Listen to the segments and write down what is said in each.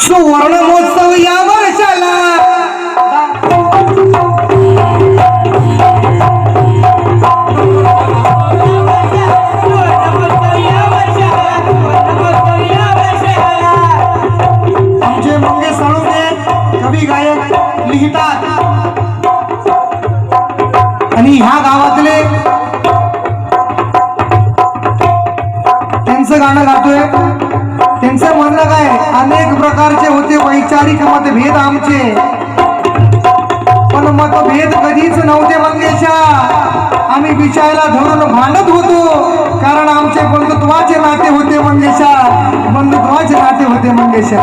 सुवर्ण महोत्सव या वर्षाला. आमचे मंगेश साळुंके कवी गायक लिहितात. आणि ह्या गावातले त्यांचं गाणं गातोय. त्यांचं म्हणणं काय? अनेक प्रकारचे होते वैचारिक मतभेद आमचे. पण मतभेद कधीच नव्हते मंगेशा. आम्ही विषयाला धरून भांडत होतो. कारण आमचे बंधुत्वाचे नाते होते मंगेशा. बंधुत्वाचे नाते होते मंगेशा.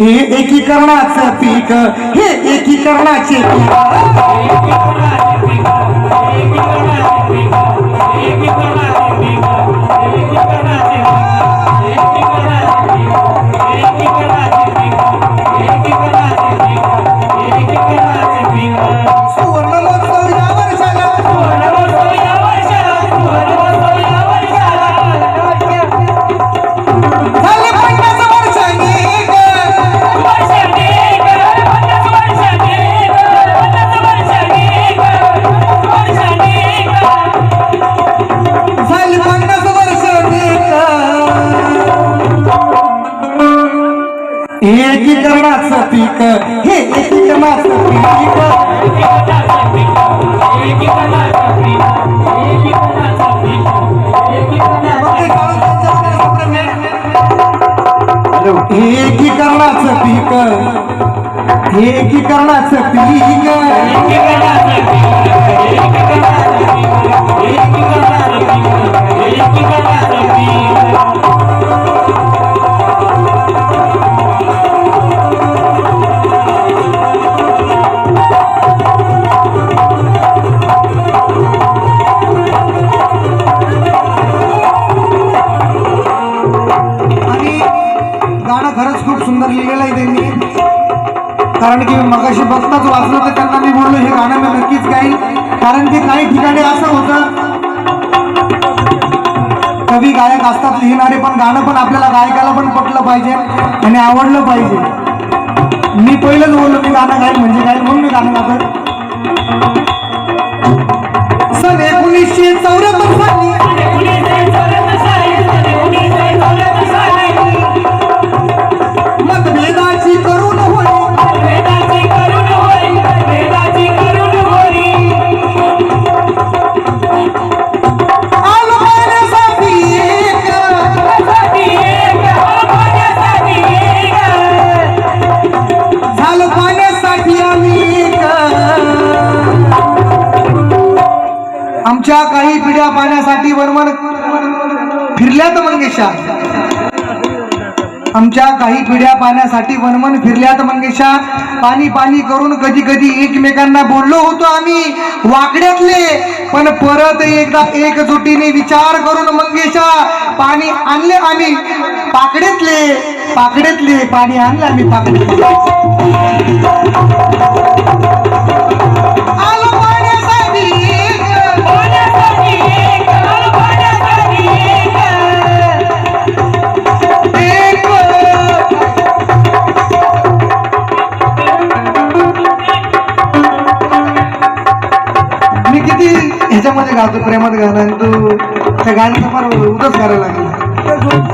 हे एकीकरणाचं पीक हे एकीकरणाचे पीक. एक एकीकरणाचं पीक हे एकीकरणाचं पीक एकीकरणाचं पीक हे एकीकरणाचं पीक खरंच खूप सुंदर लिहिलेलं आहे त्यांनी. कारण की मगाशी बघताच वाचलं तर त्यांना मी बोललो हे गाणं मी नक्कीच गाईल कारण की काही ठिकाणी असं होतं कवी गायक असतात लिहिणारे पण गाणं पण आपल्याला गायकाला पण पटलं पाहिजे आणि आवडलं पाहिजे. मी पहिलंच बोललो मी गाणं गाईल म्हणजे गाईल म्हणून मी गाणं गातो आमच्या काही पिढ्या पाण्यासाठी वरवर फिरल्यात मंगेशा. आमच्या काही पिढ्या पाण्यासाठी वनवन फिरल्यात मंगेशा. पाणी पाणी करून कधी कधी एकमेकांना बोललो होतो आम्ही वाकड्यातले. पण परत एकदा एकजुटीने विचार करून मंगेशा पाणी आणले आम्ही. पाकड्यातले पाकड्यातले पाणी आणलं आम्ही पाकड्यातले प्रेमाने गातो प्रेमात गाणं आणि तू. त्या गाण्याचा फार उदास करायला लागला.